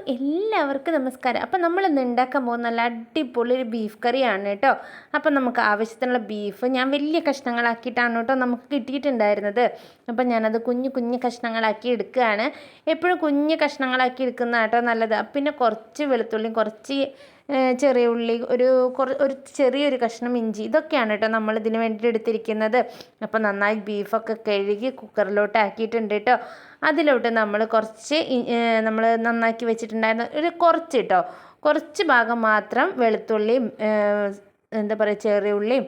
അപ്പോൾ എല്ലാവർക്കും നമസ്കാരം. അപ്പോൾ നമ്മൾ ഇന്ന് ഉണ്ടാക്കാൻ പോകുന്ന നല്ല അടിപൊളി ഒരു ബീഫ് കറിയാണ് കേട്ടോ. അപ്പോൾ നമുക്ക് ആവശ്യത്തിനുള്ള ബീഫ് ഞാൻ വലിയ കഷ്ണങ്ങളാക്കിയിട്ടാണ് കേട്ടോ നമുക്ക് കിട്ടിയിട്ടുണ്ടായിരുന്നത്. അപ്പോൾ ഞാനത് കുഞ്ഞു കുഞ്ഞു കഷ്ണങ്ങളാക്കി എടുക്കുകയാണ്. എപ്പോഴും കുഞ്ഞു കഷ്ണങ്ങളാക്കി എടുക്കുന്ന കേട്ടോ നല്ലത്. പിന്നെ കുറച്ച് വെളുത്തുള്ളിയും കുറച്ച് ചെറിയ ഉള്ളി ഒരു കുറ ഒരു ചെറിയൊരു കഷ്ണം ഇഞ്ചി ഇതൊക്കെയാണ് കേട്ടോ നമ്മൾ ഇതിന് വേണ്ടിയിട്ട് എടുത്തിരിക്കുന്നത്. അപ്പോൾ നന്നായി ബീഫൊക്കെ കഴുകി കുക്കറിലോട്ട് ആക്കിയിട്ടുണ്ട് കേട്ടോ. അതിലോട്ട് നമ്മൾ കുറച്ച് നമ്മൾ നന്നാക്കി വെച്ചിട്ടുണ്ടായിരുന്ന ഒരു കുറച്ച് കേട്ടോ. കുറച്ച് ഭാഗം മാത്രം വെളുത്തുള്ളിയും എന്താ പറയുക ചെറിയ ഉള്ളിയും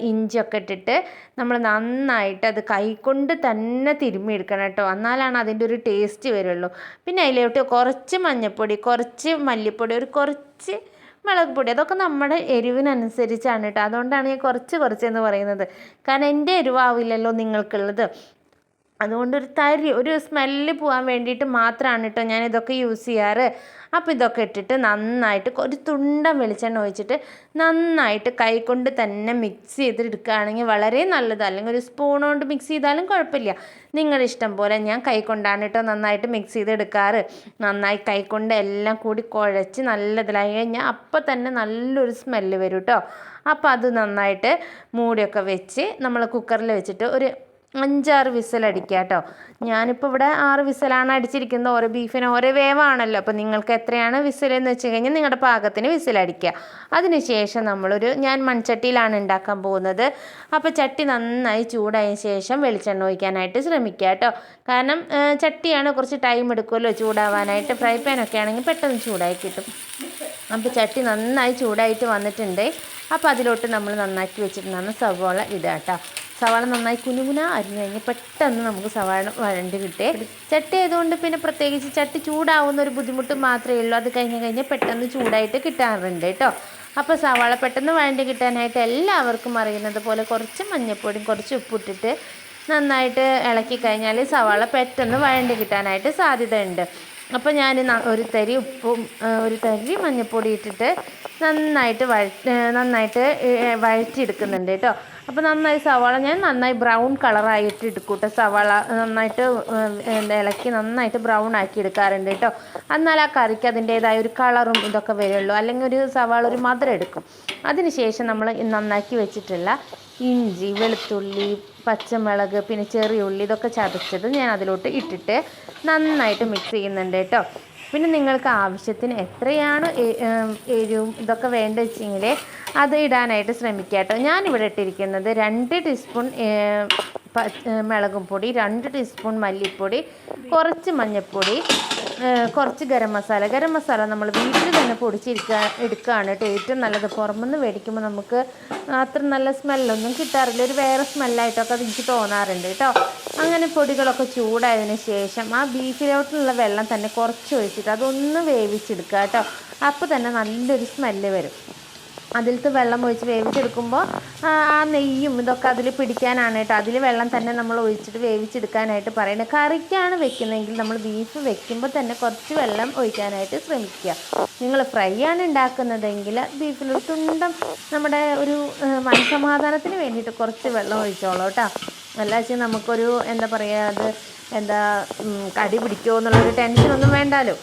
ഇഞ്ചിയൊക്കെ ഇട്ടിട്ട് നമ്മൾ നന്നായിട്ട് അത് കൈകൊണ്ട് തന്നെ തിരുമ്മിയെടുക്കണം കേട്ടോ. എന്നാലാണ് അതിന്റെ ഒരു ടേസ്റ്റ് വരുള്ളൂ. പിന്നെ അതിലോട്ട് കുറച്ച് മഞ്ഞൾപ്പൊടി കുറച്ച് മല്ലിപ്പൊടി ഒരു കുറച്ച് മുളക് പൊടി അതൊക്കെ നമ്മുടെ എരിവിനനുസരിച്ചാണ് കേട്ടോ. അതുകൊണ്ടാണ് ഞാൻ കുറച്ച് കുറച്ച് എന്ന് പറയുന്നത്. കാരണം എന്റെ എരിവാവില്ലല്ലോ നിങ്ങൾക്കുള്ളത്. അതുകൊണ്ട് ഒരു തരി ഒരു സ്മെല്ല് പോകാൻ വേണ്ടിയിട്ട് മാത്രമാണ് കേട്ടോ ഞാൻ ഇതൊക്കെ യൂസ് ചെയ്യാറ്. അപ്പോൾ ഇതൊക്കെ ഇട്ടിട്ട് നന്നായിട്ട് ഒരു തുണ്ടം വെളിച്ചെണ്ണ ഒഴിച്ചിട്ട് നന്നായിട്ട് കൈ കൊണ്ട് തന്നെ മിക്സ് ചെയ്തെടുക്കുകയാണെങ്കിൽ വളരെ നല്ലത്. അല്ലെങ്കിൽ ഒരു സ്പൂൺ കൊണ്ട് മിക്സ് ചെയ്താലും കുഴപ്പമില്ല. നിങ്ങളുടെ ഇഷ്ടം പോലെ ഞാൻ കൈ കൊണ്ടാണ് കേട്ടോ നന്നായിട്ട് മിക്സ് ചെയ്തെടുക്കാറ്. നന്നായി കൈ കൊണ്ട് എല്ലാം കൂടി കുഴച്ച് നല്ലതിലായി കഴിഞ്ഞാൽ അപ്പോൾ തന്നെ നല്ലൊരു സ്മെല്ല് വരും കേട്ടോ അപ്പോൾ അത് നന്നായിട്ട് മൂടിയൊക്കെ വെച്ച് നമ്മൾ കുക്കറിൽ വെച്ചിട്ട് ഒരു അഞ്ചാറ് വിസലടിക്കുക കേട്ടോ. ഞാനിപ്പോൾ ഇവിടെ ആറ് വിസലാണ് അടിച്ചിരിക്കുന്നത്. ഓരോ ബീഫിന് ഓരോ വേവാണല്ലോ. അപ്പോൾ നിങ്ങൾക്ക് എത്രയാണ് വിസലെന്ന് വെച്ച് കഴിഞ്ഞാൽ നിങ്ങളുടെ പാകത്തിന് വിസലടിക്കുക അതിനുശേഷം നമ്മളൊരു ഞാൻ മൺചട്ടിയിലാണ് ഉണ്ടാക്കാൻ പോകുന്നത്. അപ്പോൾ ചട്ടി നന്നായി ചൂടായ ശേഷം വെളിച്ചെണ്ണ ഒഴിക്കാനായിട്ട് ശ്രമിക്കുക കേട്ടോ. കാരണം ചട്ടിയാണ് കുറച്ച് ടൈം എടുക്കുമല്ലോ ചൂടാവാനായിട്ട്. ഫ്രൈ പാനൊക്കെ ആണെങ്കിൽ പെട്ടെന്ന് ചൂടായി കിട്ടും. അപ്പോൾ ചട്ടി നന്നായി ചൂടായിട്ട് വന്നിട്ടുണ്ട്. അപ്പോൾ അതിലോട്ട് നമ്മൾ നന്നാക്കി വെച്ചിട്ടുണ്ടാകുന്ന സവോള ഇടുക കേട്ടോ. സവാള നന്നായി കുനുകുന അരിഞ്ഞു കഴിഞ്ഞ് പെട്ടെന്ന് നമുക്ക് സവാള വരണ്ട് കിട്ടേ. ചട്ടി ആയതുകൊണ്ട് പിന്നെ പ്രത്യേകിച്ച് ചട്ടി ചൂടാവുന്ന ഒരു ബുദ്ധിമുട്ട് മാത്രമേ ഉള്ളൂ. അത് കഴിഞ്ഞ് കഴിഞ്ഞാൽ പെട്ടെന്ന് ചൂടായിട്ട് കിട്ടാറുണ്ട് കേട്ടോ. അപ്പോൾ സവാള പെട്ടെന്ന് വഴണ്ടി കിട്ടാനായിട്ട് എല്ലാവർക്കും അറിയുന്നത് പോലെ കുറച്ച് മഞ്ഞൾപ്പൊടിയും കുറച്ച് ഉപ്പിട്ടിട്ട് നന്നായിട്ട് ഇളക്കി കഴിഞ്ഞാൽ സവാള പെട്ടെന്ന് വഴണ്ടി കിട്ടാനായിട്ട് സാധ്യതയുണ്ട്. അപ്പോൾ ഞാൻ ഒരു തരി ഉപ്പും ഒരു തരി മഞ്ഞൾപ്പൊടി ഇട്ടിട്ട് നന്നായിട്ട് വഴ നന്നായിട്ട് വഴറ്റിയെടുക്കുന്നുണ്ട് കേട്ടോ. അപ്പോൾ നന്നായി സവാള ഞാൻ നന്നായി ബ്രൗൺ കളറായിട്ട് എടുക്കൂട്ടോ. സവാള നന്നായിട്ട് ഇളക്കി നന്നായിട്ട് ബ്രൗൺ ആക്കി എടുക്കാറുണ്ട് കേട്ടോ. എന്നാൽ ആ കറിക്ക് അതിന്റേതായ ഒരു കളറും ഇതൊക്കെ വരുള്ളൂ. അല്ലെങ്കിൽ ഒരു സവാള ഒരു മധുരം എടുക്കും. അതിനുശേഷം നമ്മൾ നന്നാക്കി വെച്ചിട്ടുള്ള ഇഞ്ചി വെളുത്തുള്ളി പച്ചമുളക് പിന്നെ ചെറിയ ഉള്ളി ഇതൊക്കെ ചതച്ചത് ഞാൻ അതിലോട്ട് ഇട്ടിട്ട് നന്നായിട്ട് മിക്സ് ചെയ്യുന്നുണ്ട് കേട്ടോ. പിന്നെ നിങ്ങൾക്ക് ആവശ്യത്തിന് എത്രയാണ് എരിവും ഇതൊക്കെ വേണ്ട വെച്ചെങ്കിൽ അത് ഇടാനായിട്ട് ശ്രമിക്കുക കേട്ടോ ഞാനിവിടെ ഇട്ടിരിക്കുന്നത് രണ്ട് ടീസ്പൂൺ മുളകും പൊടി രണ്ട് ടീസ്പൂൺ മല്ലിപ്പൊടി കുറച്ച് മഞ്ഞൾപ്പൊടി കുറച്ച് ഗരം മസാല. ഗരം മസാല നമ്മൾ വീട്ടിൽ തന്നെ പൊടിച്ചിരിക്കുക എടുക്കുകയാണ് കേട്ടോ ഏറ്റവും നല്ലത്. പുറമെന്ന് മേടിക്കുമ്പോൾ നമുക്ക് അത്ര നല്ല സ്മെല്ലൊന്നും കിട്ടാറില്ല. ഒരു വേറെ സ്മെല്ലായിട്ടൊക്കെ അത് എനിക്ക് തോന്നാറുണ്ട് കേട്ടോ. അങ്ങനെ പൊടികളൊക്കെ ചൂടായതിന് ശേഷം ആ ബീഫിലോട്ടുള്ള വെള്ളം തന്നെ കുറച്ച് ഒഴിച്ചിട്ട് അതൊന്ന് വേവിച്ചെടുക്കുക കേട്ടോ. അപ്പോൾ തന്നെ നല്ലൊരു സ്മെല്ല് വരും. അതിലത്തെ വെള്ളം ഒഴിച്ച് വേവിച്ചെടുക്കുമ്പോൾ ആ നെയ്യും ഇതൊക്കെ അതിൽ പിടിക്കാനാണ് കേട്ടോ. അതിൽ വെള്ളം തന്നെ നമ്മൾ ഒഴിച്ചിട്ട് വേവിച്ചെടുക്കാനായിട്ട് പറയുന്നത് കറിക്കാണ് വെക്കുന്നതെങ്കിൽ നമ്മൾ ബീഫ് വെക്കുമ്പോൾ തന്നെ കുറച്ച് വെള്ളം ഒഴിക്കാനായിട്ട് ശ്രമിക്കുക. നിങ്ങൾ ഫ്രൈ ആണ് ഉണ്ടാക്കുന്നതെങ്കിൽ ബീഫിലൊരു തുണ്ടം നമ്മുടെ ഒരു മനസമാധാനത്തിന് വേണ്ടിയിട്ട് കുറച്ച് വെള്ളം ഒഴിച്ചോളൂ കേട്ടോ. അല്ലാച്ച നമുക്കൊരു എന്താ പറയുക അത് എന്താ കടി പിടിക്കുമോ എന്നുള്ളൊരു ടെൻഷനൊന്നും വേണ്ടാലോ.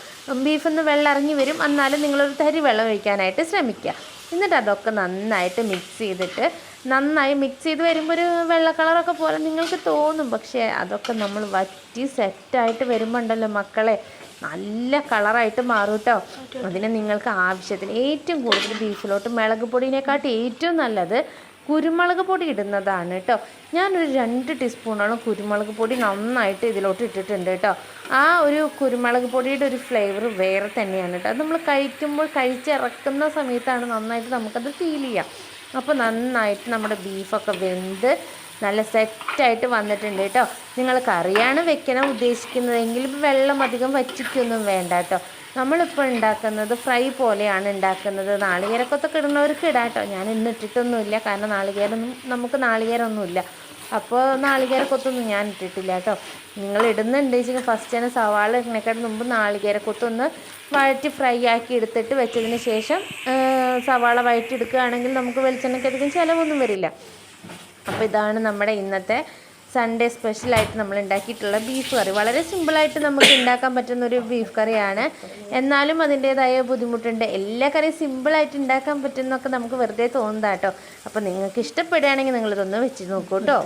ബീഫിൽ നിന്ന് വെള്ളം ഇറങ്ങി വരും. എന്നാലും നിങ്ങളൊരു തരി വെള്ളം ഒഴിക്കാനായിട്ട് ശ്രമിക്കുക. എന്നിട്ട് അതൊക്കെ നന്നായിട്ട് മിക്സ് ചെയ്തിട്ട് നന്നായി മിക്സ് ചെയ്ത് വരുമ്പോൾ ഒരു വെള്ള കളറൊക്കെ പോലെ നിങ്ങൾക്ക് തോന്നും. പക്ഷേ അതൊക്കെ നമ്മൾ വറ്റി സെറ്റായിട്ട് വരുമ്പോൾ ഉണ്ടല്ലോ മക്കളെ. നല്ല കളറായിട്ട് മാറും കേട്ടോ അതിന് നിങ്ങൾക്ക് ആവശ്യത്തിന് ഏറ്റവും കൂടുതൽ ബീഫിലോട്ട് മുളക് പൊടിയിനെക്കാട്ടി ഏറ്റവും നല്ലത് കുരുമുളക് പൊടി ഇടുന്നതാണ് കേട്ടോ. ഞാനൊരു രണ്ട് ടീസ്പൂണോളം കുരുമുളക് പൊടി നന്നായിട്ട് ഇതിലോട്ട് ഇട്ടിട്ടുണ്ട് കേട്ടോ. ആ ഒരു കുരുമുളക് പൊടിയുടെ ഒരു ഫ്ലേവർ വേറെ തന്നെയാണ് കേട്ടോ. അത് നമ്മൾ കഴിക്കുമ്പോൾ കഴിച്ചിറക്കുന്ന സമയത്താണ് നന്നായിട്ട് നമുക്കത് ഫീൽ ചെയ്യാം. അപ്പോൾ നന്നായിട്ട് നമ്മുടെ ബീഫൊക്കെ വെന്ത് നല്ല സെറ്റായിട്ട് വന്നിട്ടുണ്ട് കേട്ടോ. നിങ്ങൾ കറിയാണ് വെക്കണം ഉദ്ദേശിക്കുന്നതെങ്കിൽ വെള്ളം അധികം വറ്റിക്കൊന്നും വേണ്ട കേട്ടോ. നമ്മളിപ്പോൾ ഉണ്ടാക്കുന്നത് ഫ്രൈ പോലെയാണ് ഉണ്ടാക്കുന്നത് നാളികേരക്കൊത്തൊക്കെ ഇടുന്നവർക്ക് ഇടാം കേട്ടോ ഞാൻ ഇന്ന് ഇട്ടിട്ടൊന്നുമില്ല. കാരണം നാളികേരൊന്നും നമുക്ക് നാളികേരമൊന്നുമില്ല അപ്പോൾ നാളികേരക്കൊത്തൊന്നും ഞാൻ ഇട്ടിട്ടില്ല കേട്ടോ. നിങ്ങൾ ഇടുന്നുണ്ട് വെച്ചാൽ ഫസ്റ്റ് തന്നെ സവാള ഇടുന്നേക്കാട്ട് മുമ്പ് നാളികേരക്കൊത്തൊന്ന് വഴറ്റി ഫ്രൈ ആക്കി എടുത്തിട്ട് വെച്ചതിന് ശേഷം സവാള വഴറ്റി എടുക്കുകയാണെങ്കിൽ നമുക്ക് വെളിച്ചെണ്ണയ്ക്കധികം ചിലവൊന്നും വരില്ല. അപ്പോൾ ഇതാണ് നമ്മുടെ ഇന്നത്തെ സൺഡേ സ്പെഷ്യലായിട്ട് നമ്മൾ ഉണ്ടാക്കിയിട്ടുള്ള ബീഫ് കറി വളരെ സിമ്പിളായിട്ട് നമുക്ക് ഉണ്ടാക്കാൻ പറ്റുന്ന ഒരു ബീഫ് കറിയാണ് എന്നാലും അതിന്റെതായ ബുദ്ധിമുട്ടുണ്ട്. എല്ലാ കറിയും സിമ്പിളായിട്ട് ഉണ്ടാക്കാൻ പറ്റുന്നൊക്കെ നമുക്ക് വെറുതെ തോന്നുന്നതാട്ടോ. അപ്പോൾ നിങ്ങൾക്ക് ഇഷ്ടപ്പെടുകയാണെങ്കിൽ നിങ്ങളിതൊന്ന് വെച്ച് നോക്കൂ കേട്ടോ